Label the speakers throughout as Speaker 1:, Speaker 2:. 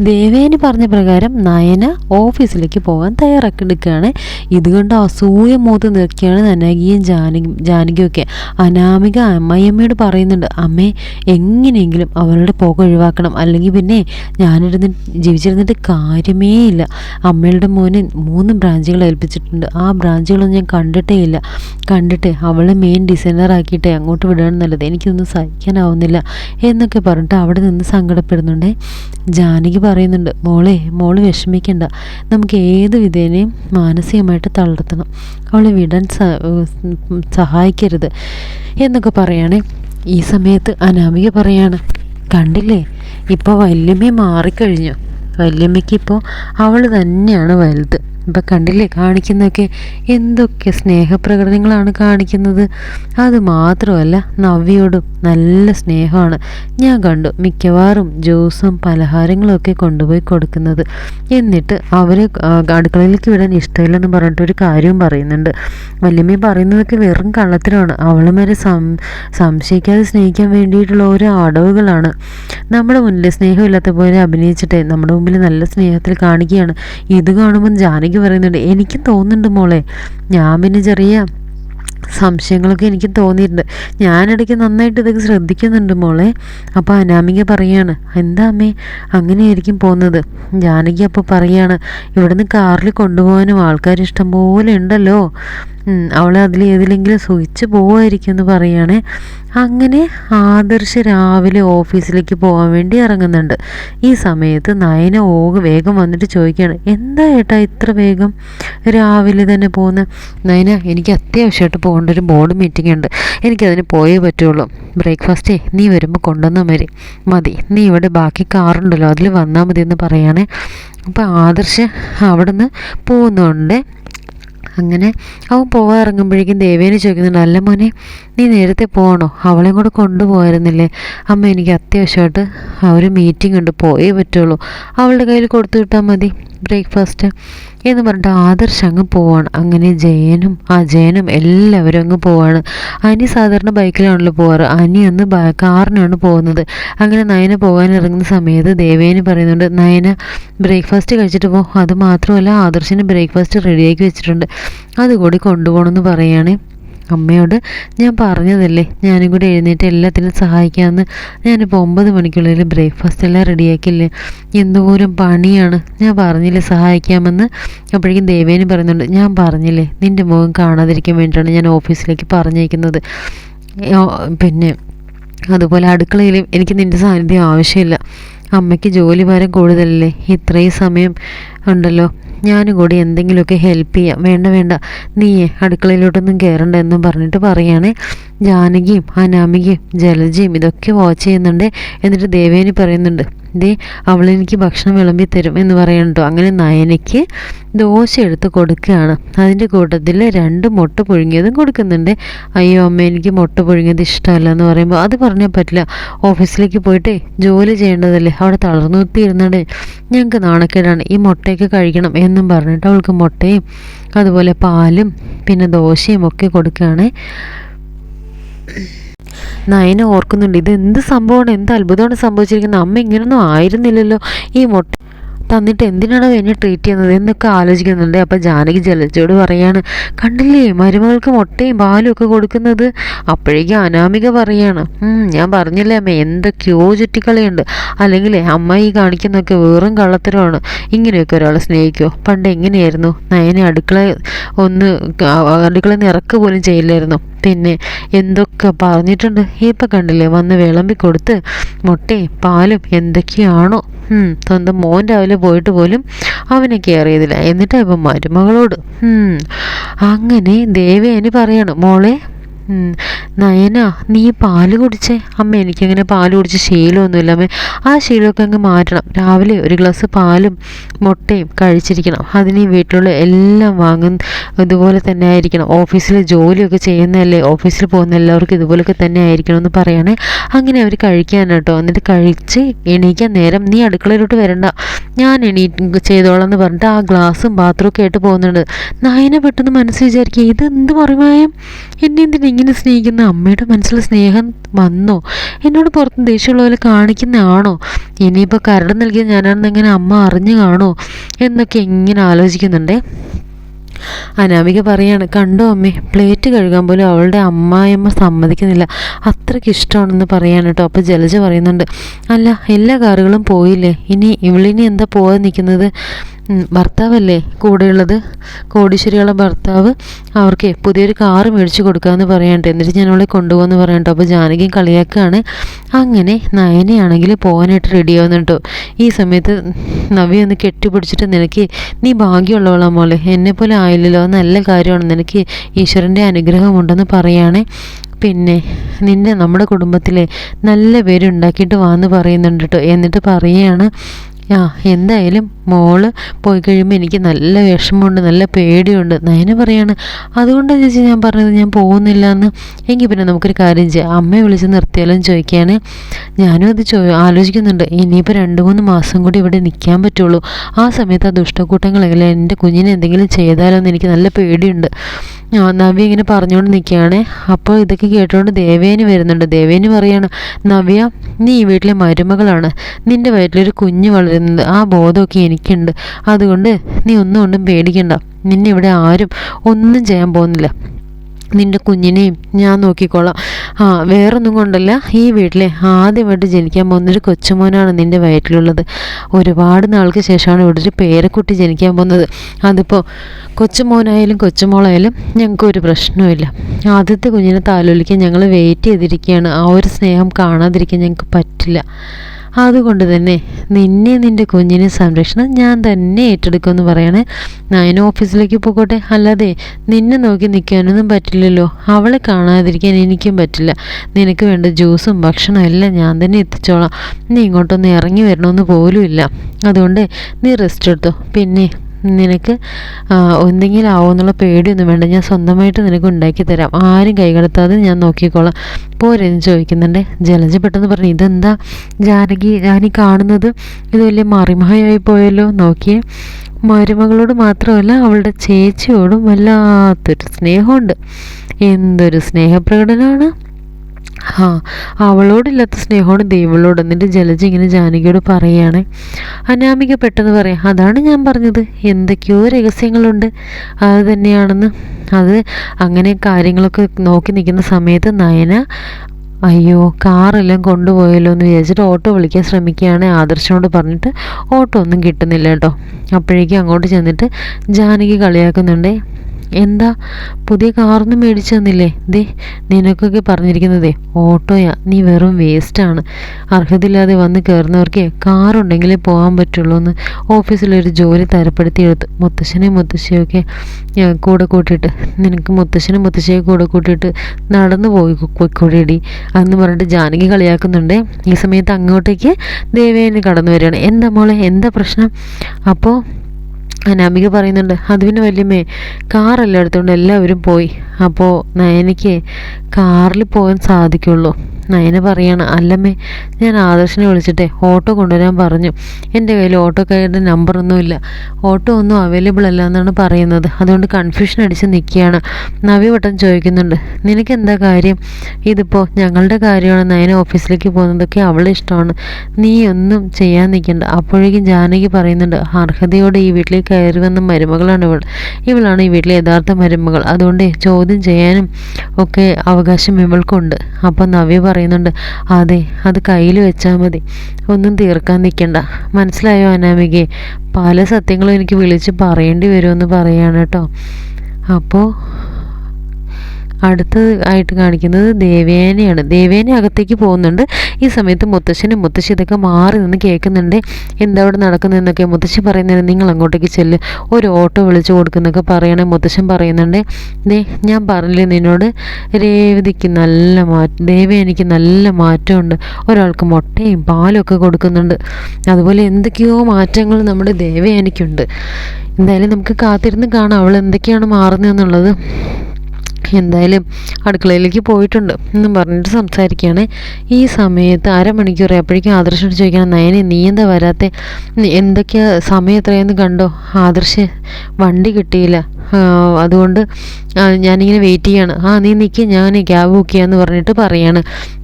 Speaker 1: ദേവേനി പറഞ്ഞ പ്രകാരം നയന ഓഫീസിലേക്ക് പോകാൻ തയ്യാറാക്കിയെടുക്കുകയാണ്. ഇതുകൊണ്ട് അസൂയ മൂത്ത് നിൽക്കുകയാണ് നനകിയും ജാനകി ജാനകിയൊക്കെ. അനാമിക അമ്മയമ്മയോട് പറയുന്നുണ്ട് അമ്മേ എങ്ങനെയെങ്കിലും അവരുടെ പോക ഒഴിവാക്കണം. അല്ലെങ്കിൽ പിന്നെ ഞാനിരുന്ന് ജീവിച്ചിരുന്നിട്ട് കാര്യമേ ഇല്ല. അമ്മയുടെ മോനെ മൂന്ന് ബ്രാഞ്ചുകൾ ഏൽപ്പിച്ചിട്ടുണ്ട്. ആ ബ്രാഞ്ചുകളൊന്നും ഞാൻ കണ്ടിട്ടേ ഇല്ല. കണ്ടിട്ട് അവളെ മെയിൻ ഡിസൈനർ ആക്കിയിട്ട് അങ്ങോട്ട് വിടുകയാണ് നല്ലത്. എനിക്കൊന്നും സഹിക്കാനാവുന്നില്ല എന്നൊക്കെ പറഞ്ഞിട്ട് അവിടെ നിന്ന് സങ്കടപ്പെടുന്നുണ്ട്. ജാനകി പറയുന്നുണ്ട് മോളെ മോൾ വിഷമിക്കണ്ട. നമുക്ക് ഏത് വിധേനയും മാനസികമായിട്ട് തളർത്തണം. അവളെ വിടാൻ സഹായിക്കരുത്. എന്നൊക്കെ പറയുകയാണെ ഈ സമയത്ത് അനാമിക പറയാണ് കണ്ടില്ലേ ഇപ്പോൾ വല്യമ്മ മാറിക്കഴിഞ്ഞു. വല്യമ്മയ്ക്ക് ഇപ്പോൾ അവൾ തന്നെയാണ് വലുത്. ഇപ്പം കണ്ടില്ലേ? കാണിക്കുന്നതൊക്കെ എന്തൊക്കെ സ്നേഹപ്രകടനങ്ങളാണ് കാണിക്കുന്നത്. അത് മാത്രമല്ല നവ്യോടും നല്ല സ്നേഹമാണ്. ഞാൻ കണ്ടു മിക്കവാറും ജ്യൂസും പലഹാരങ്ങളൊക്കെ കൊണ്ടുപോയി കൊടുക്കുന്നത്. എന്നിട്ട് അവർ അടുക്കളയിലേക്ക് വിടാൻ ഇഷ്ടമില്ലെന്ന് പറഞ്ഞിട്ട് ഒരു കാര്യവും പറയുന്നുണ്ട്. വല്യമ്മ പറയുന്നതൊക്കെ വെറും കള്ളത്തരമാണ് അവളും വരെ സം സംശയിക്കാതെ സ്നേഹിക്കാൻ വേണ്ടിയിട്ടുള്ള ഓരോ അടവുകളാണ്. നമ്മുടെ മുന്നിൽ സ്നേഹമില്ലാത്ത പോലെ അഭിനയിച്ചിട്ട് നമ്മുടെ മുമ്പിൽ നല്ല സ്നേഹത്തിൽ കാണിക്കുകയാണ്. ഇത് കാണുമ്പോൾ ജാനകി പറയുന്നുണ്ട്. എനിക്കും തോന്നുന്നുണ്ട് മോളെ. ഞാൻ പിന്നെ ചെറിയ സംശയങ്ങളൊക്കെ എനിക്ക് തോന്നിയിട്ടുണ്ട്. ഞാനിടയ്ക്ക് നന്നായിട്ട് ഇതൊക്കെ ശ്രദ്ധിക്കുന്നുണ്ട് മോളെ. അപ്പോൾ അനാമിക പറയാണ് എന്താ അമ്മേ അങ്ങനെയായിരിക്കും പോകുന്നത്. ജാനകി അപ്പോൾ പറയാണ് ഇവിടുന്ന് കാറിൽ കൊണ്ടുപോകാനും ആൾക്കാർ ഇഷ്ടം പോലെ ഉണ്ടല്ലോ. അവളെ അതിൽ ഏതിലെങ്കിലും സുഖിച്ച് പോവായിരിക്കും എന്ന് പറയുകയാണേ അങ്ങനെ ആദർശ് രാവിലെ ഓഫീസിലേക്ക് പോകാൻ വേണ്ടി ഇറങ്ങുന്നുണ്ട്. ഈ സമയത്ത് നയന ഓക വേഗം വന്നിട്ട് ചോദിക്കുകയാണ് എന്താ ഏട്ടാ ഇത്ര വേഗം രാവിലെ തന്നെ പോകുന്ന? നയന എനിക്ക് അത്യാവശ്യമായിട്ട് പോകേണ്ട ഒരു ബോർഡ് മീറ്റിംഗ് ഉണ്ട്. എനിക്കതിന് പോയേ പറ്റുള്ളൂ. ബ്രേക്ക്ഫാസ്റ്റേ നീ വരുമ്പോൾ കൊണ്ടുവന്നാൽ മതി. മതി. നീ ഇവിടെ ബാക്കി കാറുണ്ടല്ലോ അതിൽ വന്നാൽ മതി എന്ന് പറയുകയാണേ അപ്പോൾ ആദർശ് അവിടെ നിന്ന് പോകുന്നുണ്ട്. അങ്ങനെ അവൻ പോകാൻ ഇറങ്ങുമ്പോഴേക്കും ദേവേനെ ചോദിക്കുന്നുണ്ട് അല്ല മോനെ നീ നേരത്തെ പോകണോ അവളെയും കൂടെ കൊണ്ടുപോകായിരുന്നില്ലേ? അമ്മ എനിക്ക് അത്യാവശ്യമായിട്ട് ആ ഒരു മീറ്റിംഗ് ഉണ്ട് പോയേ പറ്റുള്ളൂ. അവളുടെ കയ്യിൽ കൊടുത്തു വിട്ടാൽ മതി. ബ്രേക്ക്ഫാസ്റ്റ് എന്ന് പറഞ്ഞിട്ട് ആദർശ് അങ്ങ് പോവാണ്. അങ്ങനെ ജയനും അജയനും എല്ലാവരും അങ്ങ് പോവാണ്. അനി സാധാരണ ബൈക്കിലാണല്ലോ പോവാറ്. അനി അന്ന് കാറിനാണ് പോകുന്നത്. അങ്ങനെ നയന പോകാൻ ഇറങ്ങുന്ന സമയത്ത് ദേവേന് പറയുന്നുണ്ട് നയന ബ്രേക്ക്ഫാസ്റ്റ് കഴിച്ചിട്ട് പോകും അത് മാത്രമല്ല ആദർശിന് ബ്രേക്ക്ഫാസ്റ്റ് റെഡിയാക്കി വെച്ചിട്ടുണ്ട്. അതുകൂടി കൊണ്ടുപോകണമെന്ന് പറയുകയാണ് അമ്മയോട് ഞാൻ പറഞ്ഞതല്ലേ ഞാനും കൂടി എഴുന്നേറ്റ് എല്ലാത്തിനും സഹായിക്കാമെന്ന് ഞാനിപ്പോൾ ഒമ്പത് മണിക്കുള്ളിൽ ബ്രേക്ക്ഫാസ്റ്റ് എല്ലാം റെഡിയാക്കില്ലേ എന്തോരം പണിയാണ്. ഞാൻ പറഞ്ഞില്ലേ സഹായിക്കാമെന്ന്? അപ്പോഴേക്കും ദേവേനി പറയുന്നുണ്ട് ഞാൻ പറഞ്ഞില്ലേ നിന്റെ മുഖം കാണാതിരിക്കാൻ വേണ്ടിയിട്ടാണ് ഞാൻ ഓഫീസിലേക്ക് പറഞ്ഞേക്കുന്നത് പിന്നെ അതുപോലെ അടുക്കളയിലും എനിക്ക് നിന്റെ സാന്നിധ്യം ആവശ്യമില്ല. അമ്മയ്ക്ക് ജോലി ഭാരം കൂടുതലല്ലേ? ഇത്രയും സമയം ഉണ്ടല്ലോ. ഞാനും കൂടി എന്തെങ്കിലുമൊക്കെ ഹെൽപ്പ് ചെയ്യാം. വേണ്ട വേണ്ട. നീയേ അടുക്കളയിലോട്ടൊന്നും കയറണ്ട എന്നും പറഞ്ഞിട്ട് പറയുകയാണേ ജാനകിയും അനാമികയും ജലജയും ഇതൊക്കെ വാച്ച് ചെയ്യുന്നുണ്ട്. എന്നിട്ട് ദേവേനി പറയുന്നുണ്ട് ദേ അവളെനിക്ക് ഭക്ഷണം വിളമ്പി തരും എന്ന് പറയണ്ടോ അങ്ങനെ നയനയ്ക്ക് ദോശ എടുത്ത് കൊടുക്കുകയാണ്. അതിന്റെ കൂട്ടത്തിൽ രണ്ട് മുട്ട പുഴുങ്ങിയതും കൊടുക്കുന്നുണ്ട്. അയ്യോ അമ്മ എനിക്ക് മുട്ട പുഴുങ്ങിയത് ഇഷ്ടമല്ല എന്ന് പറയുമ്പോൾ അത് പറഞ്ഞാൽ പറ്റില്ല. ഓഫീസിലേക്ക് പോയിട്ടേ ജോലി ചെയ്യേണ്ടതല്ലേ? അവിടെ തളർന്നു കുത്തിയിരുന്നാണ് ഞങ്ങൾക്ക് നാണക്കേടാണ്. ഈ മുട്ടയൊക്കെ കഴിക്കണം എന്നും പറഞ്ഞിട്ട് അവൾക്ക് മുട്ടയും അതുപോലെ പാലും പിന്നെ ദോശയും ഒക്കെ കൊടുക്കുകയാണ്. നയന ഓർക്കുന്നുണ്ട് ഇത് എന്ത് സംഭവമാണ്? എന്ത് അത്ഭുതമാണ് സംഭവിച്ചിരിക്കുന്നത്? അമ്മ ഇങ്ങനൊന്നും ആയിരുന്നില്ലല്ലോ. ഈ മുട്ട തന്നിട്ട് എന്തിനാണ് എന്നെ ട്രീറ്റ് ചെയ്യുന്നത് എന്നൊക്കെ ആലോചിക്കുന്നുണ്ട്. അപ്പോൾ ജാനകി ജലജയോട് പറയാണ് കണ്ടില്ലേ മരുമകൾക്ക് മുട്ടയും പാലും ഒക്കെ കൊടുക്കുന്നത്? അപ്പോഴേക്കും അനാമിക പറയാണ് ഞാൻ പറഞ്ഞില്ലേ അമ്മ എന്തൊക്കെയോ ചുറ്റിക്കളിയുണ്ട്. അല്ലെങ്കിൽ അമ്മ ഈ കാണിക്കുന്നൊക്കെ വെറും കള്ളത്തരമാണ്. ഇങ്ങനെയൊക്കെ ഒരാളെ സ്നേഹിക്കുമോ പണ്ട് എങ്ങനെയായിരുന്നു? നയനെ അടുക്കള ഒന്ന് അടുക്കളയിൽ അടുക്കള നിറക്ക് പോലും ചെയ്യില്ലായിരുന്നു. പിന്നെ എന്തൊക്കെ പറഞ്ഞിട്ടുണ്ട്? ഇപ്പം കണ്ടില്ലേ വന്ന് വിളമ്പി കൊടുത്ത് മുട്ടയും പാലും എന്തൊക്കെയാണോ. സ്വന്തം മോൻ രാവിലെ പോയിട്ട് പോലും അവനെ കെയർ ചെയ്തില്ല എന്നിട്ടാ ഇപ്പം മരുമകളോട് അങ്ങനെ ദേവേനി പറയണം. മോളെ നയന നീ പാൽ കുടിച്ചേ? അമ്മ എനിക്കങ്ങനെ പാൽ കുടിച്ച് ശീലമൊന്നുമില്ല. അമ്മ ആ ശീലമൊക്കെ അങ്ങ് മാറ്റണം. രാവിലെ ഒരു ഗ്ലാസ് പാലും മുട്ടയും കഴിച്ചിരിക്കണം. അതിന് വീട്ടിലുള്ള എല്ലാം വാങ്ങുന്ന ഇതുപോലെ തന്നെ ആയിരിക്കണം. ഓഫീസിൽ ജോലിയൊക്കെ ചെയ്യുന്നതല്ലേ ഓഫീസിൽ പോകുന്ന എല്ലാവർക്കും ഇതുപോലൊക്കെ തന്നെ ആയിരിക്കണം എന്ന് പറയണേ. അങ്ങനെ അവർ കഴിക്കാൻ കേട്ടോ. എന്നിട്ട് കഴിച്ച് എണീക്കാൻ നേരം നീ അടുക്കളയിലോട്ട് വരണ്ട. ഞാൻ എണീ ചെയ്തോളാം എന്ന് പറഞ്ഞിട്ട് ആ ഗ്ലാസും ബാത്റൂം ഒക്കെ ആയിട്ട് പോകുന്നുണ്ട്. നയന പെട്ടെന്ന് മനസ്സ് വിചാരിക്കുക ഇത് എന്ത് മറിമായം? എന്നെ എന്തിനാ ഇങ്ങനെ സ്നേഹിക്കുന്ന? അമ്മയുടെ മനസ്സിൽ സ്നേഹം വന്നോ? എന്നോട് പുറത്ത് ദേഷ്യമുള്ള പോലെ കാണിക്കുന്നതാണോ? ഇനിയിപ്പോൾ കരട് നൽകിയ ഞാനാണെന്നെങ്ങനെ അമ്മ അറിഞ്ഞു കാണോ എന്നൊക്കെ ഇങ്ങനെ ആലോചിക്കുന്നുണ്ടേ. അനാമിക പറയാണ് കണ്ടോ അമ്മേ പ്ലേറ്റ് കഴുകാൻ പോലും അവളുടെ അമ്മായിയമ്മ സമ്മതിക്കുന്നില്ല. അത്രയ്ക്ക് ഇഷ്ടമാണെന്ന് പറയാൻ കേട്ടോ അപ്പോൾ ജലജ പറയുന്നുണ്ട് അല്ല എല്ലാ കാറുകളും പോയില്ലേ? ഇനി ഇവളിനി എന്താ പോകാൻ നിൽക്കുന്നത് ഭർത്താവല്ലേ കൂടെയുള്ളത്? കോടീശ്വരിയുള്ള ഭർത്താവ് അവർക്ക് പുതിയൊരു കാറ് മേടിച്ചു കൊടുക്കാമെന്ന് പറയണ്ടേ. എന്നിട്ട് ഞാൻ അവളെ കൊണ്ടുപോകാമെന്ന് പറയണ്ടോ. അപ്പോൾ ജാനകിയും കളിയാക്കുകയാണ്. അങ്ങനെ നയനയാണെങ്കിൽ പോകാനായിട്ട് റെഡി ആവുന്നുണ്ടോ ഈ സമയത്ത് നവി ഒന്ന് കെട്ടിപ്പിടിച്ചിട്ട് നിനക്ക് നീ ഭാഗ്യമുള്ളവളാ മോളെ. എന്നെപ്പോലെ ആയില്ലല്ലോ. നല്ല കാര്യമാണ്. നിനക്ക് ഈശ്വരന്റെ അനുഗ്രഹമുണ്ടെന്ന് പറയുകയാണേ പിന്നെ നിന്നെ നമ്മുടെ കുടുംബത്തിലെ നല്ല പേര് ഉണ്ടാക്കിയിട്ട് വാന്ന് പറയുന്നുണ്ട് കേട്ടോ. എന്നിട്ട് പറയുകയാണ് ആ എന്തായാലും മോൾ പോയി കഴിയുമ്പോൾ എനിക്ക് നല്ല വിഷമമുണ്ട് നല്ല പേടിയുണ്ട്. നയന പറയാണ് അതുകൊണ്ടാണ് ചേച്ചി ഞാൻ പറഞ്ഞത് ഞാൻ പോകുന്നില്ല എന്ന് എങ്കിൽ പിന്നെ നമുക്കൊരു കാര്യം ചെയ്യാം. അമ്മയെ വിളിച്ച് നിർത്തിയാലും ചോദിക്കുകയാണ് ഞാനും അത് ചോ ആലോചിക്കുന്നുണ്ട്. ഇനിയിപ്പോൾ രണ്ട് മൂന്ന് മാസം കൂടി ഇവിടെ നിൽക്കാൻ പറ്റുള്ളൂ. ആ സമയത്ത് ആ ദുഷ്ടക്കൂട്ടങ്ങളെങ്കിലും എന്റെ കുഞ്ഞിനെ എന്തെങ്കിലും ചെയ്താലോ എന്ന് എനിക്ക് നല്ല പേടിയുണ്ട്. നവ്യ ഇങ്ങനെ പറഞ്ഞുകൊണ്ട് നിൽക്കുകയാണ് അപ്പോൾ ഇതൊക്കെ കേട്ടുകൊണ്ട് ദേവേനി വരുന്നുണ്ട്. ദേവേനി പറയാണ് നവ്യ നീ ഈ വീട്ടിലെ മരുമകളാണ്. നിന്റെ വയറ്റിലൊരു കുഞ്ഞ് വളരുന്നത്. ആ ബോധമൊക്കെ എനിക്കുണ്ട്. അതുകൊണ്ട് നീ ഒന്നും കൊണ്ടും പേടിക്കണ്ട. നിന്നെ ഇവിടെ ആരും ഒന്നും ചെയ്യാൻ പോകുന്നില്ല. നിന്റെ കുഞ്ഞിനെയും ഞാൻ നോക്കിക്കോളാം. ആ വേറൊന്നും കൊണ്ടല്ല. ഈ വീട്ടിലെ ആദ്യമായിട്ട് ജനിക്കാൻ പോകുന്നൊരു കൊച്ചുമോനാണ് നിന്റെ വയറ്റിലുള്ളത്. ഒരുപാട് നാൾക്ക് ശേഷമാണ് ഇവിടെ ഒരു പേരക്കുട്ടി ജനിക്കാൻ പോകുന്നത്. അതിപ്പോൾ കൊച്ചുമോനായാലും കൊച്ചുമോളായാലും ഞങ്ങൾക്ക് ഒരു പ്രശ്നവുമില്ല. ആദ്യത്തെ കുഞ്ഞിനെ താലോലിക്കാൻ ഞങ്ങൾ വെയിറ്റ് ചെയ്തിരിക്കുകയാണ്. ആ ഒരു സ്നേഹം കാണാതിരിക്കാൻ ഞങ്ങൾക്ക് പറ്റില്ല. അതുകൊണ്ട് തന്നെ നിന്നെ നിന്റെ കുഞ്ഞിനെ സംരക്ഷണം ഞാൻ തന്നെ ഏറ്റെടുക്കുമെന്ന് പറയണേ. നയന ഓഫീസിലേക്ക് പോയിക്കോട്ടെ അല്ലാതെ നിന്നെ നോക്കി നിൽക്കാനൊന്നും പറ്റില്ലല്ലോ. അവളെ കാണാതിരിക്കാൻ എനിക്കും പറ്റില്ല. നിനക്ക് വേണ്ട ജ്യൂസും ഭക്ഷണവും എല്ലാം ഞാൻ തന്നെ എത്തിച്ചോളാം. നീ ഇങ്ങോട്ടൊന്ന് ഇറങ്ങി വരണമെന്ന് പോലുമില്ല. അതുകൊണ്ട് നീ റെസ്റ്റ് എടുത്തോ. പിന്നെ നിനക്ക് എന്തെങ്കിലും എന്തെങ്കിലും ആവുമെന്നുള്ള പേടിയൊന്നും വേണ്ട. ഞാൻ സ്വന്തമായിട്ട് നിനക്ക് ഉണ്ടാക്കി തരാം. ആരും കൈകടത്താതെ ഞാൻ നോക്കിക്കോളാം. പോരെന്ന് ചോദിക്കുന്നുണ്ട്. ജലജ പെട്ടെന്ന് പറഞ്ഞു ഇതെന്താ? ജാനകി ഞാനീ കാണുന്നത് ഇത് വലിയ മറിമഹയായി പോയല്ലോ. നോക്കിയേ മരുമകളോട് മാത്രമല്ല അവളുടെ ചേച്ചിയോടും വല്ലാത്തൊരു സ്നേഹമുണ്ട്. എന്തൊരു സ്നേഹപ്രകടനമാണ് ആ അവളോടില്ലാത്ത സ്നേഹമാണ് ദൈവളോട് എന്നിട്ട് ജലജ ഇങ്ങനെ ജാനകിയോട് പറയുകയാണ് അനാമിക പെട്ടെന്ന് പറയാം അതാണ് ഞാൻ പറഞ്ഞത്. എന്തൊക്കെയോ രഹസ്യങ്ങളുണ്ട്. അത് തന്നെയാണെന്ന്. അത് അങ്ങനെ കാര്യങ്ങളൊക്കെ നോക്കി നിൽക്കുന്ന സമയത്ത് നയന അയ്യോ കാറെല്ലാം കൊണ്ടുപോയല്ലോ എന്ന് വിചാരിച്ചിട്ട് ഓട്ടോ വിളിക്കാൻ ശ്രമിക്കുകയാണ് ആദർശനോട് പറഞ്ഞിട്ട് ഓട്ടോ ഒന്നും കിട്ടുന്നില്ല കേട്ടോ. അപ്പോഴേക്കും അങ്ങോട്ട് ചെന്നിട്ട് ജാനകി കളിയാക്കുന്നുണ്ടേ. എന്താ? പുതിയ കാറൊന്നും മേടിച്ചു തന്നില്ലേ? ദേ നിനക്കൊക്കെ പറഞ്ഞിരിക്കുന്നതേ ഓട്ടോയാ. നീ വെറും വേസ്റ്റാണ്. അർഹതയില്ലാതെ വന്ന് കയറുന്നവർക്ക് കാറുണ്ടെങ്കിലേ പോകാൻ പറ്റുള്ളൂ എന്ന് ഓഫീസിലൊരു ജോലി തരപ്പെടുത്തി എടുത്ത് മുത്തശ്ശനെയും മുത്തശ്ശിയൊക്കെ കൂടെ കൂട്ടിയിട്ട് നിനക്ക് മുത്തശ്ശനും മുത്തശ്ശിയെ കൂടെ കൂട്ടിയിട്ട് നടന്നു പോയി കൊടിയടി എന്ന് പറഞ്ഞിട്ട് ജാനകി കളിയാക്കുന്നുണ്ട്. ഈ സമയത്ത് അങ്ങോട്ടേക്ക് ദേവേനെ കടന്നു വരികയാണ്. എന്താ മോളെ എന്താ പ്രശ്നം? അപ്പോൾ അനാമിക പറയുന്നുണ്ട് അത് പിന്നെ വല്യമ്മേ കാറെല്ലാം എടുത്തുകൊണ്ട് എല്ലാവരും പോയി. അപ്പോൾ നയനയ്ക്ക് കാറിൽ പോകാൻ സാധിക്കുള്ളൂ. നയന പറയാണ് അല്ലമ്മേ ഞാൻ ആദർശനെ വിളിച്ചിട്ടേ ഓട്ടോ കൊണ്ടുവരാൻ പറഞ്ഞു. എന്റെ കയ്യിൽ ഓട്ടോക്കാരുടെ നമ്പറൊന്നുമില്ല. ഓട്ടോ ഒന്നും അവൈലബിൾ അല്ല എന്നാണ് പറയുന്നത്. അതുകൊണ്ട് കൺഫ്യൂഷൻ അടിച്ച് നിൽക്കുകയാണ്. നവി വട്ടം ചോദിക്കുന്നുണ്ട് നിനക്ക് എന്താ കാര്യം? ഇതിപ്പോൾ ഞങ്ങളുടെ കാര്യമാണ് നയന ഓഫീസിലേക്ക് പോകുന്നതൊക്കെ അവളെ ഇഷ്ടമാണ്. നീ ഒന്നും ചെയ്യാൻ നിൽക്കണ്ട. അപ്പോഴേക്കും ജാനകി പറയുന്നുണ്ട് അർഹതയോടെ ഈ വീട്ടിലേക്ക് കയറി വന്ന മരുമകളാണ് ഇവൾ. ഇവളാണ് ഈ വീട്ടിലെ യഥാർത്ഥ മരുമകൾ. അതുകൊണ്ട് ചോദ്യം ചെയ്യാനും ഒക്കെ അവകാശം ഇവൾക്കുണ്ട്. അപ്പം നവ്യ പറയുന്നുണ്ട് അതെ അത് കയ്യിൽ വെച്ചാൽ മതി. ഒന്നും തീർക്കാൻ നിൽക്കണ്ട മനസ്സിലായോ അനാമികയെ? പല സത്യങ്ങളും എനിക്ക് വിളിച്ച് പറയേണ്ടി വരുമെന്ന് പറയാണ് കേട്ടോ. അപ്പോൾ അടുത്തത് ആയിട്ട് കാണിക്കുന്നത് ദേവേനയാണ്. ദേവേന അകത്തേക്ക് പോകുന്നുണ്ട്. ഈ സമയത്ത് മുത്തശ്ശനും മുത്തശ്ശി ഇതൊക്കെ മാറി നിന്ന് കേൾക്കുന്നുണ്ട്. എന്താ അവിടെ നടക്കുന്നതെന്നൊക്കെ മുത്തശ്ശി പറയുന്നത് നിങ്ങൾ അങ്ങോട്ടേക്ക് ചെല്ല്. ഒരു ഓട്ടോ വിളിച്ചു കൊടുക്കുന്നൊക്കെ പറയണേ മുത്തശ്ശൻ പറയുന്നുണ്ട്. ദേ ഞാൻ പറഞ്ഞില്ലേ നിന്നോട്? രേവതിക്ക് നല്ല മാറ്റം ദേവേനയ്ക്ക് നല്ല മാറ്റമുണ്ട്. ഒരാൾക്ക് മുട്ടയും പാലും ഒക്കെ കൊടുക്കുന്നുണ്ട്. അതുപോലെ എന്തൊക്കെയോ മാറ്റങ്ങൾ നമ്മുടെ ദേവേനയ്ക്കുണ്ട് എന്തായാലും നമുക്ക് കാത്തിരുന്ന് കാണാം. അവൾ എന്തൊക്കെയാണ് മാറുന്നതെന്നുള്ളത്. എന്തായാലും അടുക്കളയിലേക്ക് പോയിട്ടുണ്ട്. എന്നും പറഞ്ഞിട്ട് സംസാരിക്കുകയാണ്. ഈ സമയത്ത് അരമണിക്കൂർ അപ്പോഴേക്കും ആദർശോട് ചോദിക്കണം നയനെ നീ എന്താ വരാത്തെ? എന്തൊക്കെയാ സമയം എത്രയെന്ന് കണ്ടോ? ആദർശ് വണ്ടി കിട്ടിയില്ല. അതുകൊണ്ട് ഞാനിങ്ങനെ വെയിറ്റ് ചെയ്യാണ്. ആ നീ നിൽക്കുക ഞാൻ ക്യാബ് ബുക്ക് ചെയ്യാന്ന് പറഞ്ഞിട്ട് പറയാണ്.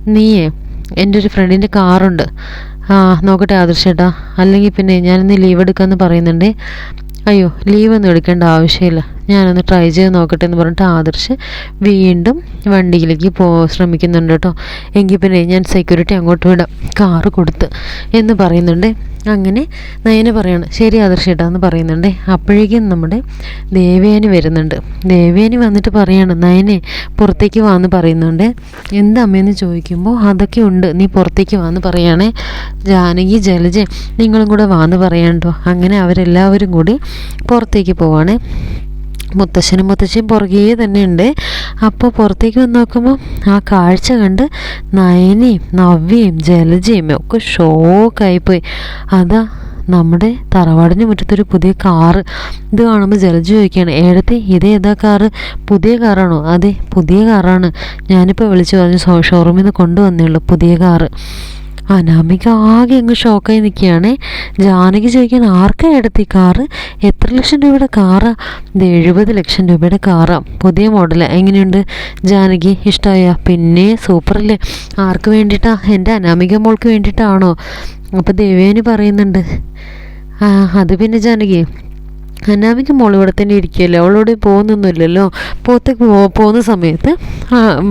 Speaker 1: നീയേ എന്റെ ഒരു ഫ്രണ്ടിന്റെ കാറുണ്ട്. ആ നോക്കട്ടെ ആദർശേട്ടാ അല്ലെങ്കിൽ പിന്നെ ഞാനിന്ന് ലീവ് എടുക്കാമെന്ന് പറയുന്നുണ്ട്. അയ്യോ ലീവൊന്നും എടുക്കേണ്ട ആവശ്യമില്ല. ഞാനൊന്ന് ട്രൈ ചെയ്ത് നോക്കട്ടെ എന്ന് പറഞ്ഞിട്ട് ആദർശ് വീണ്ടും വണ്ടിയിലേക്ക് പോ ശ്രമിക്കുന്നുണ്ട് കേട്ടോ. എങ്കിൽ പിന്നെ ഞാൻ സെക്യൂരിറ്റി അങ്ങോട്ട് വിടാം. കാറ് കൊടുത്ത് എന്ന് പറയുന്നുണ്ട്. അങ്ങനെ നയന പറയാണ് ശരി ആദർശേട്ടാ എന്ന് പറയുന്നുണ്ട്. അപ്പോഴേക്കും നമ്മുടെ ദേവയാനി വരുന്നുണ്ട്. ദേവയാനി വന്നിട്ട് പറയാണ് നയനെ പുറത്തേക്ക് വാന്ന് പറയുന്നുണ്ട്. എന്താ അമ്മയെന്ന് ചോദിക്കുമ്പോൾ അതൊക്കെ ഉണ്ട് നീ പുറത്തേക്ക് വാന്ന് പറയുകയാണേ ജാനകി ജലജ നിങ്ങളും കൂടെ വാന്ന് പറയാണ്ടോ അങ്ങനെ അവരെല്ലാവരും കൂടി പുറത്തേക്ക് പോവാണ്. മുത്തശ്ശനും മുത്തശ്ശിയും പുറകേ തന്നെ ഉണ്ട് അപ്പോൾ പുറത്തേക്ക് വന്ന് നോക്കുമ്പോൾ ആ കാഴ്ച കണ്ട് നയനയും നവ്യയും ജലജയും ഒക്കെ ഷോക്കായിപ്പോയി. അതാ നമ്മുടെ തറവാടിന് മുറ്റത്തൊരു പുതിയ കാറ്. ഇത് കാണുമ്പോൾ ജലജ ചോദിക്കുകയാണ് ഏഴത്തെ ഇത് ഏതാ കാറ്? പുതിയ കാറാണോ? അതെ പുതിയ കാറാണ്. ഞാനിപ്പോൾ വിളിച്ചു പറഞ്ഞു ഷോറൂമിൽ നിന്ന് കൊണ്ടുവന്നേ ഉള്ളൂ പുതിയ കാറ്. അനാമിക ആകെ അങ്ങ് ഷോക്കായി നിൽക്കുകയാണ്. ജാനകി ചോദിക്കാൻ ആർക്കാ എടുത്തി കാറ് എത്ര ലക്ഷം രൂപയുടെ കാറാ ഇത് എഴുപത് ലക്ഷം രൂപയുടെ കാറാ പുതിയ മോഡൽ എങ്ങനെയുണ്ട്? ജാനകി ഇഷ്ടമായ പിന്നെ സൂപ്പറല്ലേ ആർക്ക് വേണ്ടിയിട്ടാ? എന്റെ അനാമിക മോൾക്ക് വേണ്ടിയിട്ടാണോ? അപ്പോൾ ദേവേനി പറയുന്നുണ്ട്. അത് പിന്നെ ജാനകി. അനാമിക മോൾ ഇവിടെ തന്നെ ഇരിക്കുകയല്ലേ? അവളോട് പോകുന്നൊന്നുമില്ലല്ലോ. പോത്തേക്ക് പോകുന്ന സമയത്ത്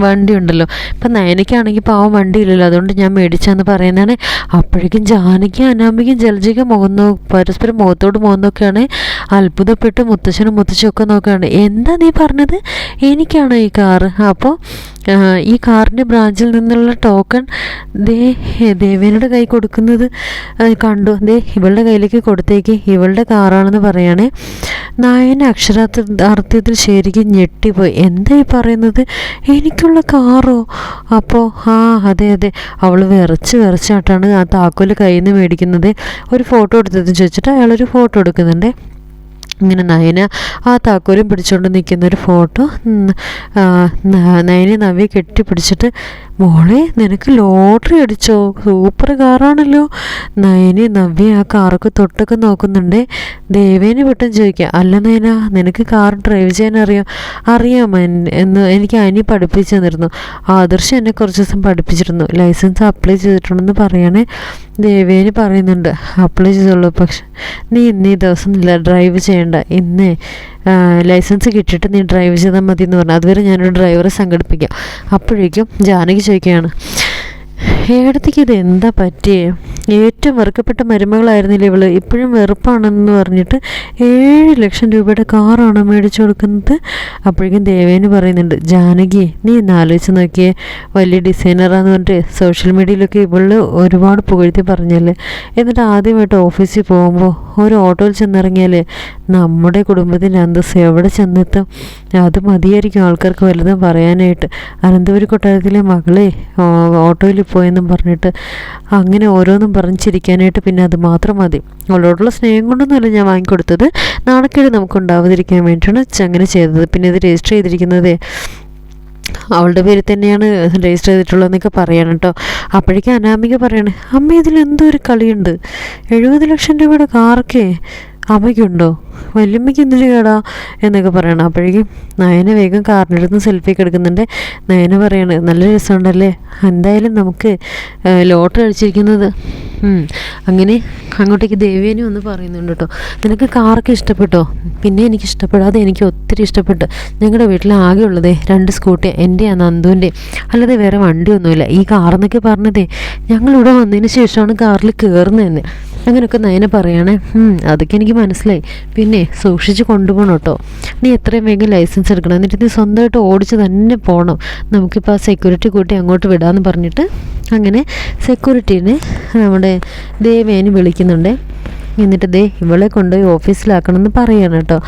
Speaker 1: വണ്ടി ഉണ്ടല്ലോ. ഇപ്പം നയനയ്ക്കാണെങ്കിൽ പാവം വണ്ടി ഇല്ലല്ലോ അതുകൊണ്ട് ഞാൻ മേടിച്ചാന്ന് പറയുന്നതാണ്. അപ്പോഴേക്കും ജാനയ്ക്കും അനാമിക്കും ജലജയ്ക്കും മുഖം നോ പരസ്പരം മുഖത്തോട് മുഖം നോക്കുകയാണ്. അത്ഭുതപ്പെട്ട് മുത്തശ്ശനും മുത്തശ്ശിയൊക്കെ നോക്കുകയാണ്. എന്താ നീ പറഞ്ഞത്? എനിക്കാണോ ഈ കാറ്? അപ്പോൾ ഈ കാറിന്റെ ബ്രാഞ്ചിൽ നിന്നുള്ള ടോക്കൺ ദേ ദേവേനയുടെ കൈ കൊടുക്കുന്നത് കണ്ടു. ദേ ഇവളുടെ കയ്യിലേക്ക് കൊടുത്തേക്ക്. ഇവളുടെ കാറാണെന്ന് പറയണേ. നായന അക്ഷരാർത്ഥത്തിൽ ശരിക്കും ഞെട്ടിപ്പോയി. എന്താ ഈ പറയുന്നത്? എനിക്കുള്ള കാറോ? അപ്പോൾ ആ അതെ അതെ. അവൾ വിറച്ച് വിറച്ചാട്ടാണ് ആ താക്കോൽ കയ്യിൽ നിന്ന് മേടിക്കുന്നത്. ഒരു ഫോട്ടോ എടുത്തതെന്ന് ചോദിച്ചിട്ട് അയാളൊരു ഫോട്ടോ എടുക്കുന്നുണ്ട്. ഇങ്ങനെ നയന ആ താക്കോലും പിടിച്ചുകൊണ്ട് നിൽക്കുന്ന ഒരു ഫോട്ടോ നയനെ നവ്യ കെട്ടിപ്പിടിച്ചിട്ട് മോളെ നിനക്ക് ലോട്ടറി അടിച്ചോ? സൂപ്പർ കാറാണല്ലോ. നയനെ നവ്യ ആ കാറൊക്കെ തൊട്ടൊക്കെ നോക്കുന്നുണ്ട്. ദേവേനെ വിട്ടും ചോദിക്കുക അല്ല നയന നിനക്ക് കാർ ഡ്രൈവ് ചെയ്യാൻ അറിയാം? അറിയാം എന്ന് എനിക്ക് അനി പഠിപ്പിച്ചു തന്നിരുന്നു. ആദർശം എന്നെ കുറച്ച് ദിവസം പഠിപ്പിച്ചിരുന്നു. ലൈസൻസ് അപ്ലൈ ചെയ്തിട്ടുണ്ടെന്ന് പറയണേ ദേവേന് പറയുന്നുണ്ട്. അപ്ലൈ ചെയ്തോളൂ പക്ഷെ നീ ഇന്ന് ദിവസം ഇല്ല ഡ്രൈവ് ചെയ്യണ്ട. ഇന്ന് ലൈസൻസ് കിട്ടിയിട്ട് നീ ഡ്രൈവ് ചെയ്താൽ മതി എന്ന് പറഞ്ഞു. അതുവരെ ഞാനൊരു ഡ്രൈവറെ സംഘടിപ്പിക്കാം. അപ്പോഴേക്കും ജാനകി ചോദിക്കുകയാണ് ഏടത്തേക്ക് ഇത് എന്താ പറ്റിയേ? ഏറ്റവും വെറുക്കപ്പെട്ട മരുമകളായിരുന്നില്ല ഇവൾ? ഇപ്പോഴും വെറുപ്പാണെന്ന് പറഞ്ഞിട്ട് ഏഴ് ലക്ഷം രൂപയുടെ കാറാണ് മേടിച്ചു കൊടുക്കുന്നത്? അപ്പോഴേക്കും ദേവേന് പറയുന്നുണ്ട് ജാനകി നീ ഒന്ന് ആലോചിച്ച് നോക്കിയേ. വലിയ ഡിസൈനറാന്ന് പറഞ്ഞിട്ട് സോഷ്യൽ മീഡിയയിലൊക്കെ ഇവൾ ഒരുപാട് പുകഴ്ത്തി പറഞ്ഞല്ലേ? എന്നിട്ട് ആദ്യമായിട്ട് ഓഫീസിൽ പോകുമ്പോൾ ഒരു ഓട്ടോയിൽ ചെന്നിറങ്ങിയാൽ നമ്മുടെ കുടുംബത്തിന്റെ അന്തസ് എവിടെ ചെന്നെത്തും? അത് മതിയായിരിക്കും ആൾക്കാർക്ക് വലുതും പറയാനായിട്ട്. അനന്തപുരി കൊട്ടാരത്തിലെ മകളെ ഓട്ടോയിൽ ഓട്ടോയിൽ പോയെന്നും പറഞ്ഞിട്ട് അങ്ങനെ ഓരോന്നും പറഞ്ഞിരിക്കാനായിട്ട് പിന്നെ അത് മാത്രം മതി. അവളോടുള്ള സ്നേഹം കൊണ്ടൊന്നുമല്ല ഞാൻ വാങ്ങിക്കൊടുത്തത്. നാണക്കേട് നമുക്ക് ഉണ്ടാവാതിരിക്കാൻ വേണ്ടിയിട്ടാണ് ച- അങ്ങനെ ചെയ്തത്. പിന്നെ ഇത് രജിസ്റ്റർ ചെയ്തിരിക്കുന്നത് അവളുടെ പേര് തന്നെയാണ് രജിസ്റ്റർ ചെയ്തിട്ടുള്ളതെന്നൊക്കെ പറയണം കേട്ടോ അപ്പോഴേക്കും അനാമിക പറയണേ അമ്മ ഇതിൽ എന്തോ ഒരു കളിയുണ്ട്. എഴുപത് ലക്ഷം രൂപയുടെ കാറൊക്കെ അമ്മയ്ക്കുണ്ടോ വല്യമ്മയ്ക്ക് എന്തിനു കേടാ? എന്നൊക്കെ പറയണം. അപ്പോഴേക്കും നയന വേഗം കാറിനടുത്ത് സെൽഫി ഒക്കെ എടുക്കുന്നുണ്ട്. നയന പറയാണ് നല്ല രസമുണ്ടല്ലേ? എന്തായാലും നമുക്ക് ലോട്ടറി കഴിച്ചിരിക്കുന്നത് അങ്ങനെ അങ്ങോട്ടേക്ക് ദേവേനും ഒന്ന് പറയുന്നുണ്ട് കേട്ടോ നിനക്ക് കാറൊക്കെ ഇഷ്ടപ്പെട്ടോ? പിന്നെ എനിക്ക് ഇഷ്ടപ്പെടാതെ എനിക്ക് ഒത്തിരി ഇഷ്ടപ്പെട്ടു. ഞങ്ങളുടെ വീട്ടിൽ ആകെ ഉള്ളതേ രണ്ട് സ്കൂട്ടി എന്റെ ആ നന്ദുവിന്റെ അല്ലാതെ വേറെ വണ്ടിയൊന്നുമില്ല. ഈ കാറെന്നൊക്കെ പറഞ്ഞതേ ഞങ്ങളിവിടെ വന്നതിന് ശേഷമാണ് കാറിൽ കയറുന്നതെന്ന് അങ്ങനെയൊക്കെ നയന പറയണേ. അതൊക്കെ എനിക്ക് മനസ്സിലായി. പിന്നെ സൂക്ഷിച്ച് കൊണ്ടുപോകണം കേട്ടോ. നീ എത്രയും വേഗം ലൈസൻസ് എടുക്കണം. എന്നിട്ട് നീ സ്വന്തമായിട്ട് ഓടിച്ച് തന്നെ പോകണം നമുക്കിപ്പോൾ ആ സെക്യൂരിറ്റി കൂട്ടി അങ്ങോട്ട് വിടാമെന്ന് പറഞ്ഞിട്ട് അങ്ങനെ സെക്യൂരിറ്റീനെ നമ്മുടെ ദേവേനെ വിളിക്കുന്നുണ്ട്. എന്നിട്ട് ദേ ഇവളെ കൊണ്ടുപോയി ഓഫീസിലാക്കണമെന്ന് പറയാണ് കേട്ടോ.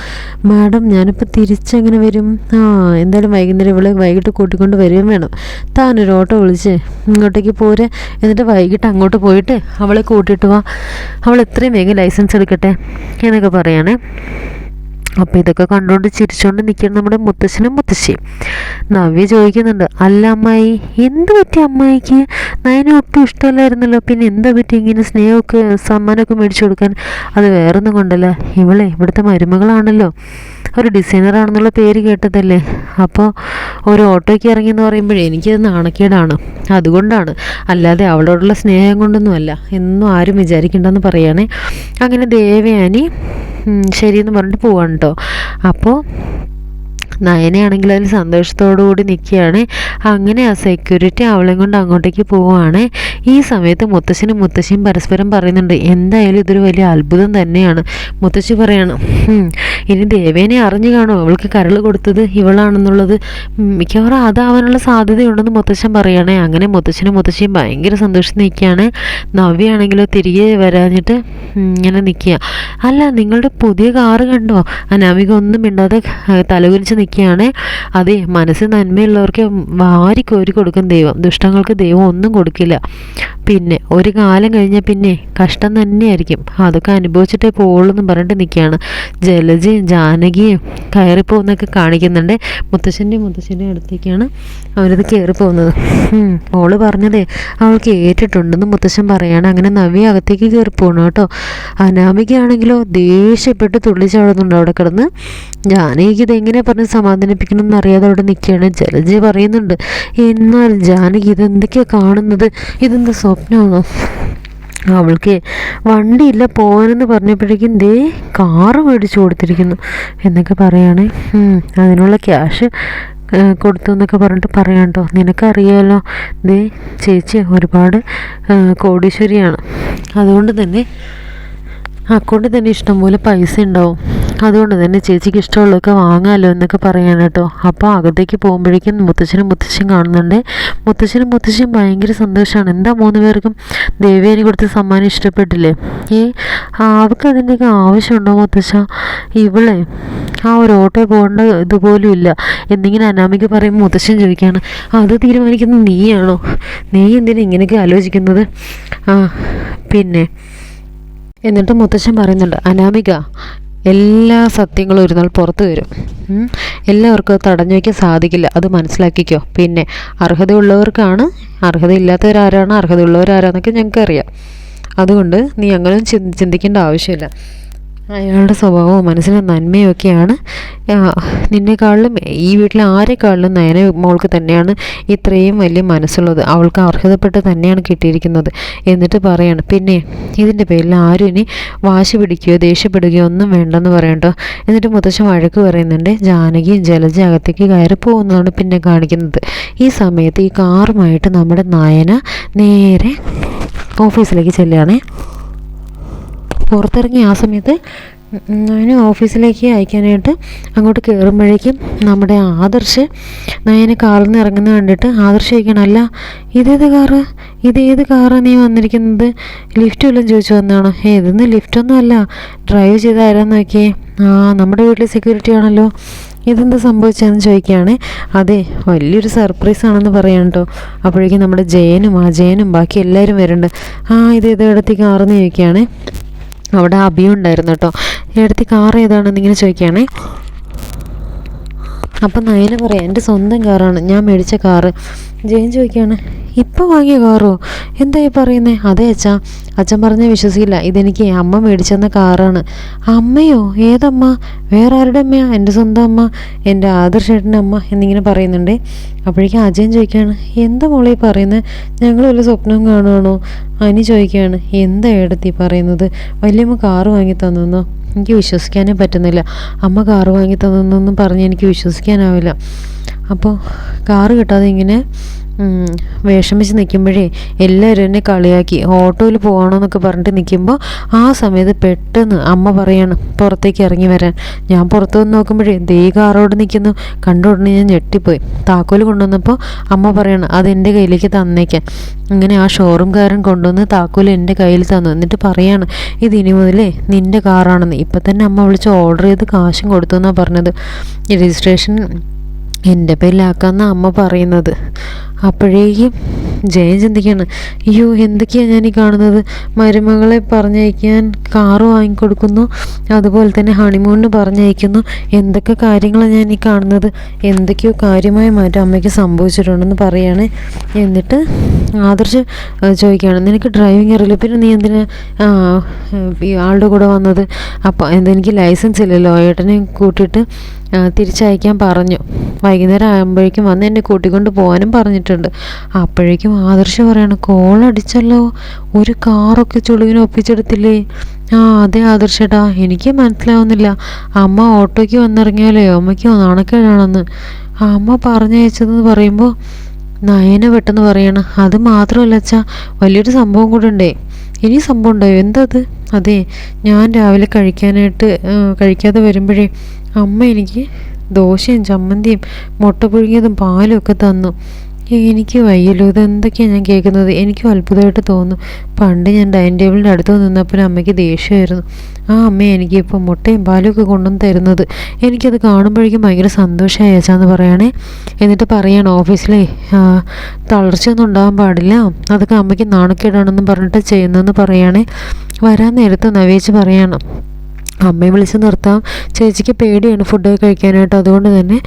Speaker 1: മാഡം ഞാനിപ്പോൾ തിരിച്ചെങ്ങനെ വരും? ആ എന്തായാലും വൈകുന്നേരം ഇവളെ വൈകിട്ട് കൂട്ടിക്കൊണ്ട് വരികയും വേണം. താനൊരു ഓട്ടോ വിളിച്ച് ഇങ്ങോട്ടേക്ക് പോരെ. എന്നിട്ട് വൈകിട്ട് അങ്ങോട്ട് പോയിട്ട് അവളെ കൂട്ടിയിട്ട് വാ. അവൾ എത്രയും വേഗം ലൈസൻസ് എടുക്കട്ടെ എന്നൊക്കെ പറയണേ. അപ്പോൾ ഇതൊക്കെ കണ്ടുകൊണ്ട് ചിരിച്ചുകൊണ്ട് നിൽക്കുന്ന നമ്മുടെ മുത്തശ്ശനും മുത്തശ്ശിയും. നവ്യ ചോദിക്കുന്നുണ്ട് അല്ല അമ്മായി എന്ത് പറ്റി അമ്മായിക്ക്? നയനെ ഒട്ടും ഇഷ്ടമല്ലായിരുന്നല്ലോ. പിന്നെ എന്താ പറ്റി ഇങ്ങനെ സ്നേഹമൊക്കെ സമ്മാനമൊക്കെ മേടിച്ചു കൊടുക്കാൻ? അത് വേറൊന്നും കൊണ്ടല്ല. ഇവളെ ഇവിടുത്തെ മരുമകളാണല്ലോ. ഒരു ഡിസൈനർ ആണെന്നുള്ള പേര് കേട്ടതല്ലേ? അപ്പോൾ ഒരു ഓട്ടോയ്ക്ക് ഇറങ്ങി എന്ന് പറയുമ്പോഴേ എനിക്കത് നാണക്കേടാണ്. അതുകൊണ്ടാണ്. അല്ലാതെ അവളോടുള്ള സ്നേഹം കൊണ്ടൊന്നുമല്ല. എന്നും ആരും വിചാരിക്കണ്ടെന്ന് പറയുകയാണേ. അങ്ങനെ ദേവയാനി ശരിയെന്ന് പറഞ്ഞിട്ട് പോവാണ് കേട്ടോ അപ്പോൾ നയനയാണെങ്കിൽ അതിൽ സന്തോഷത്തോടു കൂടി നിൽക്കുകയാണ്. അങ്ങനെ ആ സെക്യൂരിറ്റി അവളെയും കൊണ്ട് അങ്ങോട്ടേക്ക് പോവുകയാണ് ഈ സമയത്ത് മുത്തശ്ശനും മുത്തശ്ശിയും പരസ്പരം പറയുന്നുണ്ട് എന്തായാലും ഇതൊരു വലിയ അത്ഭുതം തന്നെയാണ്. മുത്തശ്ശി പറയാണ് "ഹും, ഇനി ദേവേനെ അറിഞ്ഞു കാണുമോ അവൾക്ക് കരൾ കൊടുത്തത് ഇവളാണെന്നുള്ളത്. മിക്കവാറും അതാവാനുള്ള സാധ്യതയുണ്ടെന്ന് മുത്തശ്ശൻ പറയുകയാണേ അങ്ങനെ മുത്തശ്ശനും മുത്തശ്ശിയും ഭയങ്കര സന്തോഷിച്ച് നിൽക്കുകയാണ്. നവ്യാണെങ്കിലോ തിരികെ വരാഞ്ഞിട്ട് ഇങ്ങനെ നിൽക്കുക. അല്ല നിങ്ങളുടെ പുതിയ കാറ് കണ്ടോ? അനാമിക ഒന്നും മിണ്ടാതെ തലകുരിച്ച് നിൽക്കുകയാണ്. അതെ മനസ്സ് നന്മയുള്ളവർക്ക് വാരിക്കോരി കോരി കൊടുക്കും ദൈവം. ദുഷ്ടങ്ങൾക്ക് ദൈവം ഒന്നും കൊടുക്കില്ല. പിന്നെ ഒരു കാലം കഴിഞ്ഞാൽ പിന്നെ കഷ്ടം തന്നെയായിരിക്കും. അതൊക്കെ അനുഭവിച്ചിട്ടേ പോകുള്ളൂ എന്ന് പറഞ്ഞിട്ട് നിൽക്കുകയാണ് ജലജയും ജാനകിയും കയറിപ്പോകുന്നൊക്കെ കാണിക്കുന്നുണ്ട്. മുത്തശ്ശന്റെയും മുത്തശ്ശന്റെയും അടുത്തേക്കാണ് അവരത് കയറിപ്പോകുന്നത് മോൾ പറഞ്ഞതേ അവൾക്ക് ഏറ്റിട്ടുണ്ടെന്ന് മുത്തശ്ശൻ പറയാണ്. അങ്ങനെ നവ്യ അകത്തേക്ക് കയറിപ്പോകണം പോകണം കേട്ടോ. അനാമികയാണെങ്കിലോ ദേഷ്യപ്പെട്ട് തുള്ളിച്ചാടുന്നുണ്ട് അവിടെ കിടന്ന്. ജാനകിക്ക് ഇതെങ്ങനെ പറഞ്ഞ് സമാധാനിപ്പിക്കണം എന്നറിയാതെ അവിടെ നിൽക്കുകയാണ് ജലജ പറയുന്നുണ്ട് എന്നാൽ ജാനകി ഇത് ഇതെന്തൊക്കെയാണ് കാണുന്നത്? ഇതെന്താ സ്വപ്നമാണോ അവൾക്ക് വണ്ടിയില്ല പോകാനെന്ന് പറഞ്ഞപ്പോഴേക്കും ദേ കാറ് മേടിച്ചു കൊടുത്തിരിക്കുന്നു എന്നൊക്കെ പറയുകയാണെ അതിനുള്ള ക്യാഷ് കൊടുത്തു എന്നൊക്കെ പറഞ്ഞിട്ട് പറയാം കേട്ടോ നിനക്കറിയാലോ ദേ ചേച്ചി ഒരുപാട് കോടീശ്വരിയാണ്. അതുകൊണ്ട് തന്നെ അക്കൗണ്ടിൽ തന്നെ ഇഷ്ടംപോലെ പൈസ ഉണ്ടാവും. അതുകൊണ്ട് തന്നെ ചേച്ചിക്ക് ഇഷ്ടമുള്ളതൊക്കെ വാങ്ങാമല്ലോ എന്നൊക്കെ പറയാൻ കേട്ടോ. അപ്പോൾ അകത്തേക്ക് പോകുമ്പോഴേക്കും മുത്തച്ഛനും മുത്തശ്ശിയും കാണുന്നുണ്ട്. മുത്തച്ഛനും മുത്തശ്ശിയും ഭയങ്കര സന്തോഷമാണ് എന്താ മൂന്ന് പേർക്കും ദേവേനി കൊടുത്ത സമ്മാനം ഇഷ്ടപ്പെട്ടില്ലേ? ഏ അവൾക്ക് അതിന്റെയൊക്കെ ആവശ്യമുണ്ടോ മുത്തശ്ശ ഇവളെ ആ ഒരു ഓട്ടോ പോകേണ്ട ഇതുപോലും ഇല്ല. എന്നിങ്ങനെ അനാമിക പറയുമ്പോൾ മുത്തശ്ശൻ ചോദിക്കുകയാണ് അത് തീരുമാനിക്കുന്നത് നീയാണോ? നീ എന്തിനാ ഇങ്ങനെയൊക്കെ ആലോചിക്കുന്നത്? ആ പിന്നെ എന്നിട്ട് മുത്തശ്ശൻ പറയുന്നുണ്ട് അനാമിക എല്ലാ സത്യങ്ങളും ഒരു നാൾ പുറത്തു വരും. എല്ലാവർക്കും അത് തടഞ്ഞു വയ്ക്കാൻ സാധിക്കില്ല. അത് മനസ്സിലാക്കിക്കോ. പിന്നെ അർഹതയുള്ളവർക്കാണ് അർഹതയില്ലാത്തവരാരാണ് അർഹതയുള്ളവരാരാന്നൊക്കെ ഞങ്ങൾക്കറിയാം. അതുകൊണ്ട് നീ അങ്ങനെ ചിന്തി ചിന്തിക്കേണ്ട ആവശ്യമില്ല. അയാളുടെ സ്വഭാവവും മനസ്സിലെ നന്മയും ഒക്കെയാണ് ആ, നിന്നെക്കാളിലും ഈ വീട്ടിലെ ആരെക്കാളിലും നയന മോൾക്ക് തന്നെയാണ് ഇത്രയും വലിയ മനസ്സുള്ളത്. അവൾക്ക് അർഹതപ്പെട്ട് തന്നെയാണ് കിട്ടിയിരിക്കുന്നത് എന്നിട്ട് പറയാണ് പിന്നെ ഇതിന്റെ പേരിൽ ആരും ഇനി വാശി പിടിക്കുകയോ ദേഷ്യപ്പെടുകയോ ഒന്നും വേണ്ടെന്ന് പറയണ്ടോ. എന്നിട്ട് മുത്തശ്ശൻ വഴക്ക് പറയുന്നുണ്ട് ജാനകിയും ജലജ അകത്തേക്ക് കയറി പോകുന്നതാണ് പിന്നെ കാണിക്കുന്നത്. ഈ സമയത്ത് ഈ കാറുമായിട്ട് നമ്മുടെ നയന നേരെ ഓഫീസിലേക്ക് ചെല്ലുകയാണേ. പുറത്തിറങ്ങി ആ സമയത്ത് ഞാൻ ഓഫീസിലേക്ക് അയക്കാനായിട്ട് അങ്ങോട്ട് കയറുമ്പോഴേക്കും നമ്മുടെ ആദർശ് നയനെ കാറിൽ നിന്ന് ഇറങ്ങുന്ന കണ്ടിട്ട് ആദർശ് ചോദിക്കണം അല്ല ഇതേത് കാറ്? ഇതേത് കാറാണ് നീ വന്നിരിക്കുന്നത്? ലിഫ്റ്റ് വല്ലതും ചോദിച്ചു വന്നതാണ് ഇതൊന്നും ലിഫ്റ്റൊന്നും അല്ല. ഡ്രൈവ് ചെയ്ത് ആരാന്ന് നോക്കിയേ? ആ നമ്മുടെ വീട്ടിലെ സെക്യൂരിറ്റി ആണല്ലോ. ഇതെന്താ സംഭവിച്ചതെന്ന് ചോദിക്കുകയാണ്. അതെ വലിയൊരു സർപ്രൈസ് ആണെന്ന് പറയാം കേട്ടോ അപ്പോഴേക്കും നമ്മുടെ ജയനും അജയനും ബാക്കി എല്ലാവരും വരുന്നുണ്ട് ആ ഇത് ഇതെടുത്തേക്ക് കാറെന്ന് ചോദിക്കുകയാണ്. അവിടെ അഭിയും കേട്ടോ. എടുത്ത് കാർ ഏതാണെന്ന് ഇങ്ങനെ ചോദിക്കുകയാണേ. അപ്പം നയന പറയാം എന്റെ സ്വന്തം കാറാണ് ഞാൻ മേടിച്ച കാറ്. ജയൻ ചോദിക്കുകയാണ് ഇപ്പോൾ വാങ്ങിയ കാറോ? എന്താ ഈ പറയുന്നത് അതെ അച്ഛാ അച്ഛൻ പറഞ്ഞാൽ വിശ്വസിക്കില്ല ഇതെനിക്ക് അമ്മ മേടിച്ചെന്ന കാറാണ്. അമ്മയോ? ഏതമ്മ? വേറെ ആരുടെ അമ്മയാ? എന്റെ സ്വന്തം അമ്മ എന്റെ ആദർശേട്ടന്റെ അമ്മ? എന്നിങ്ങനെ പറയുന്നുണ്ട്. അപ്പോഴേക്കും അജയൻ ചോദിക്കുകയാണ് എന്താ മോളെ ഈ പറയുന്നത് ഞങ്ങൾ വല്ല സ്വപ്നം കാണുവാണോ? അനി ചോദിക്കുകയാണ് എന്താ ഏടത്തി പറയുന്നത്? വലിയമ്മ കാറ് വാങ്ങി തന്നെന്നോ എനിക്ക് വിശ്വസിക്കാനേ പറ്റുന്നില്ല. അമ്മ കാറ് വാങ്ങി തന്നെന്നൊന്നും പറഞ്ഞ് എനിക്ക് വിശ്വസിക്കാനാവില്ല. അപ്പോൾ കാറ് കിട്ടാതെ ഇങ്ങനെ വിഷമിച്ച് നിൽക്കുമ്പോഴേ എല്ലാവരും എന്നെ കളിയാക്കി. ഓട്ടോയിൽ പോകണമെന്നൊക്കെ പറഞ്ഞിട്ട് നിൽക്കുമ്പോൾ ആ സമയത്ത് പെട്ടെന്ന് അമ്മ പറയാണ് പുറത്തേക്ക് ഇറങ്ങി വരാൻ. ഞാൻ പുറത്ത് വന്ന് നോക്കുമ്പോഴേ ദേ കാറോട് നിൽക്കുന്നു കണ്ട ഉടനെ ഞാൻ ഞെട്ടിപ്പോയി. താക്കോൽ കൊണ്ടുവന്നപ്പോൾ അമ്മ പറയാണ് അത് എന്റെ കയ്യിലേക്ക് തന്നേക്കാൻ അങ്ങനെ ആ ഷോറൂംകാരൻ കൊണ്ടുവന്ന് താക്കോൽ എന്റെ കയ്യിൽ തന്നു. എന്നിട്ട് പറയാണ് ഇത് ഇനി മുതലേ നിന്റെ കാറാണെന്ന്. ഇപ്പം തന്നെ അമ്മ വിളിച്ച് ഓർഡർ ചെയ്ത് കാശും കൊടുത്തു എന്നാണ് പറഞ്ഞത്. രജിസ്ട്രേഷൻ എന്റെ പേരിലാക്കാന്ന അമ്മ പറയുന്നത്. അപ്പോഴേക്കും ജയൻ ചിന്തിക്കുകയാണ് അയ്യോ എന്തൊക്കെയാണ് ഞാൻ ഈ കാണുന്നത്? മരുമകളെ പറഞ്ഞയക്കാൻ കാറ് വാങ്ങിക്കൊടുക്കുന്നു അതുപോലെ തന്നെ ഹണിമൂണിന് പറഞ്ഞയക്കുന്നു. എന്തൊക്കെ കാര്യങ്ങളാണ് ഞാൻ ഈ കാണുന്നത്? എന്തൊക്കെയോ കാര്യമായ മാറ്റം അമ്മയ്ക്ക് സംഭവിച്ചിട്ടുണ്ടെന്ന് പറയാണ്. എന്നിട്ട് ആദർശ് ചോദിക്കുകയാണ് നിനക്ക് ഡ്രൈവിംഗ് അറിയില്ല പിന്നെ നീ എന്തിനാ ആളുടെ കൂടെ വന്നത്? അപ്പോൾ എന്തെനിക്ക് ലൈസൻസ് ഇല്ലല്ലോ ഏട്ടനെ കൂട്ടിയിട്ട് തിരിച്ചയക്കാൻ പറഞ്ഞു. വൈകുന്നേരം ആകുമ്പോഴേക്കും വന്ന് എന്നെ കൂട്ടിക്കൊണ്ട് പോകാനും പറഞ്ഞിട്ടുണ്ട്. അപ്പോഴേക്കും ആദർശ പറയാണ് കോളടിച്ചല്ലോ ഒരു കാറൊക്കെ ചുളുവിന് ഒപ്പിച്ചെടുത്തില്ലേ? ആ അതെ ആദർശേട്ടാ എനിക്ക് മനസ്സിലാവുന്നില്ല. അമ്മ ഓട്ടോയ്ക്ക് വന്നിറങ്ങിയാലേ അമ്മയ്ക്ക് നാണക്കേടാണെന്ന്. അമ്മ പറഞ്ഞയച്ചതെന്ന് പറയുമ്പോൾ നയന പെട്ടെന്ന് പറയണം അത് മാത്രമല്ല അച്ഛാ വലിയൊരു സംഭവം കൂടെ ഉണ്ടേ. ഇനി സംഭവം ഉണ്ടായോ എന്തത്? അതെ ഞാൻ രാവിലെ കഴിക്കാനായിട്ട് കഴിക്കാതെ വരുമ്പോഴേ അമ്മ എനിക്ക് ദോശയും ചമ്മന്തിയും മുട്ട പുഴുങ്ങിയതും പാലും ഒക്കെ തന്നു. എനിക്ക് വയ്യല്ലോ. ഇതെന്തൊക്കെയാണ് ഞാൻ കേൾക്കുന്നത്? എനിക്കും അത്ഭുതമായിട്ട് തോന്നും പണ്ട് ഞാൻ ഡൈനിങ് ടേബിളിന്റെ അടുത്ത് നിന്നപ്പോൾ അമ്മയ്ക്ക് ദേഷ്യമായിരുന്നു. ആ അമ്മ എനിക്ക് ഇപ്പോൾ മുട്ടയും പാലും ഒക്കെ കൊണ്ടുവന്ന് തരുന്നത്. എനിക്കത് കാണുമ്പോഴേക്കും ഭയങ്കര സന്തോഷമായി അച്ഛാന്ന് പറയണേ. എന്നിട്ട് പറയാണ് ഓഫീസിലെ തളർച്ചയൊന്നും ഉണ്ടാകാൻ പാടില്ല. അതൊക്കെ അമ്മയ്ക്ക് നാണക്കേടാണെന്ന് പറഞ്ഞിട്ട് ചെയ്യുന്നതെന്ന് പറയുകയാണെ വരാൻ നേരത്ത് നവേച്ച് പറയണം അമ്മയെ വിളിച്ച് നിർത്താം. ചേച്ചിക്ക് പേടിയാണ് ഫുഡ് കഴിക്കാനായിട്ട്. അതുകൊണ്ട് തന്നെ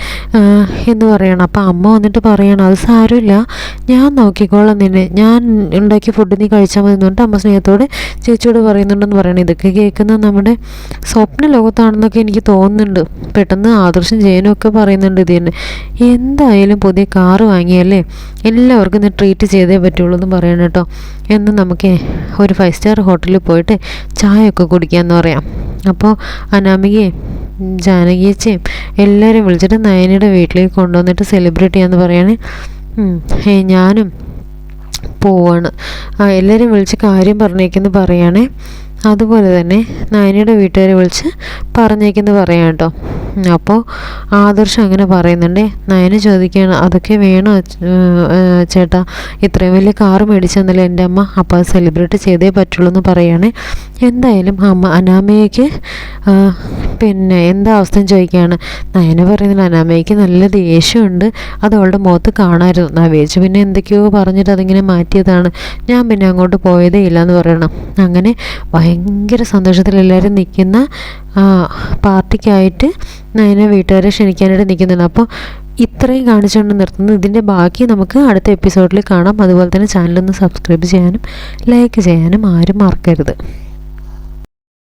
Speaker 1: എന്ന് പറയണം. അപ്പം അമ്മ വന്നിട്ട് പറയണം അത് സാരമില്ല. ഞാൻ നോക്കിക്കോളാം നിന്നെ. ഞാൻ ഉണ്ടാക്കിയ ഫുഡ് നീ കഴിച്ചാൽ മതി എന്നുകൊണ്ട് അമ്മ സ്നേഹത്തോടെ ചേച്ചിയോട് പറയുന്നുണ്ടെന്ന് പറയണം. ഇതൊക്കെ കേൾക്കുന്ന നമ്മുടെ സ്വപ്ന ലോകത്താണെന്നൊക്കെ എനിക്ക് തോന്നുന്നുണ്ട്. പെട്ടെന്ന് ആദർശം ചെയ്യാനൊക്കെ പറയുന്നുണ്ട് ഇത് തന്നെ. എന്തായാലും പുതിയ കാറ് വാങ്ങിയല്ലേ? എല്ലാവർക്കും ഇന്ന് ട്രീറ്റ് ചെയ്തേ പറ്റുള്ളൂ എന്ന് പറയണം കേട്ടോ. എന്ന് നമുക്ക് ഒരു ഫൈവ് സ്റ്റാർ ഹോട്ടലിൽ പോയിട്ട് ചായ ഒക്കെ കുടിക്കാമെന്ന് പറയാം. അപ്പോൾ അനാമികയെ ജാനകിയച്ചയും എല്ലാവരും വിളിച്ചിട്ട് നയനയുടെ വീട്ടിലേക്ക് കൊണ്ടുവന്നിട്ട് സെലിബ്രേറ്റ് ചെയ്യാന്ന് പറയാണ്. ഞാനും പോവാണ്. എല്ലാവരും വിളിച്ച് കാര്യം പറഞ്ഞേക്കെന്ന് പറയണേ. അതുപോലെ തന്നെ നയനിയുടെ വീട്ടുകാരെ വിളിച്ച് പറഞ്ഞേക്കെന്ന് പറയാം കേട്ടോ. അപ്പോൾ ആദർശം അങ്ങനെ പറയുന്നുണ്ടേ. നയന ചോദിക്കുകയാണ് അതൊക്കെ വേണോ? ചേട്ടാ ഇത്രയും വലിയ കാറ് മേടിച്ചെന്നല്ലേ എന്റെ അമ്മ? അപ്പോൾ അത് സെലിബ്രേറ്റ് ചെയ്തേ പറ്റുള്ളൂ എന്ന് പറയുകയാണെ എന്തായാലും അമ്മ അനാമയ്ക്ക് പിന്നെ എന്താ അവസ്ഥ ചോദിക്കുകയാണ്. നയന പറയുന്നില്ല അനാമയ്ക്ക് നല്ല ദേഷ്യമുണ്ട്. അത് അവളുടെ മുഖത്ത് കാണാമായിരുന്നു നവേച്ച് പിന്നെ എന്തൊക്കെയോ പറഞ്ഞിട്ട് അതിങ്ങനെ മാറ്റിയതാണ്. ഞാൻ പിന്നെ അങ്ങോട്ട് പോയതേ ഇല്ല എന്ന് പറയണം. അങ്ങനെ ഭയങ്കര സന്തോഷത്തിൽ എല്ലാവരും നിൽക്കുന്ന പാർട്ടിക്കായിട്ട് നയന വീട്ടുകാരെ ക്ഷണിക്കാനായിട്ട് നിൽക്കുന്നുണ്ട്. അപ്പോൾ ഇത്രയും കാണിച്ചുകൊണ്ട് നിർത്തുന്നു ഇതിന്റെ ബാക്കി നമുക്ക് അടുത്ത എപ്പിസോഡിൽ കാണാം. അതുപോലെ തന്നെ ചാനലൊന്ന് സബ്സ്ക്രൈബ് ചെയ്യാനും ലൈക്ക് ചെയ്യാനും ആരും മറക്കരുത്.